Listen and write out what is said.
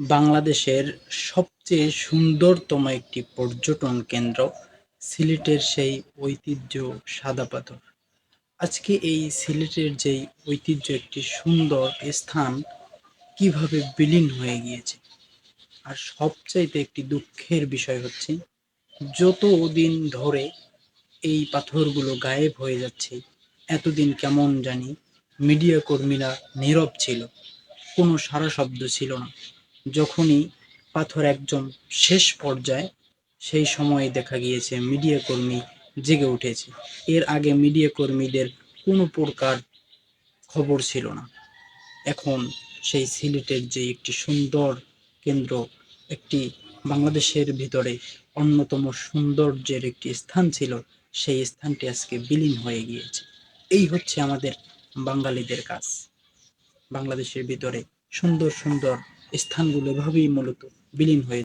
বাংলাদেশের সবচেয়ে সুন্দরতম একটি পর্যটন কেন্দ্র, সিলেটের সেই ঐতিহ্য সাদা পাথর। আজকে এই সিলেটের যেই ঐতিহ্য একটি সুন্দর স্থান, কীভাবে বিলীন হয়ে গিয়েছে? আর সবচাইতে একটি দুঃখের বিষয় হচ্ছে যত দিন ধরে এই পাথরগুলো গায়েব হয়ে যাচ্ছে, এতদিন কেমন জানি মিডিয়া কর্মীরা নীরব ছিল, কোনো সারা শব্দ ছিল না। যখনই পাথর একজন শেষ পর্যায়ে, সেই সময়ে দেখা গিয়েছে মিডিয়া কর্মী জেগে উঠেছে। এর আগে মিডিয়া কর্মীদের কোনো প্রকার খবর ছিল না। এখন সেই সিলেটের যে একটি সুন্দর কেন্দ্র, একটি বাংলাদেশের ভিতরে অন্যতম সৌন্দর্যের একটি স্থান ছিল, সেই স্থানটি আজকে বিলীন হয়ে গিয়েছে। এই হচ্ছে আমাদের বাঙালিদের কাজ। বাংলাদেশের ভিতরে সুন্দর সুন্দর স্থানগুলো এভাবেই মূলত বিলীন হয়ে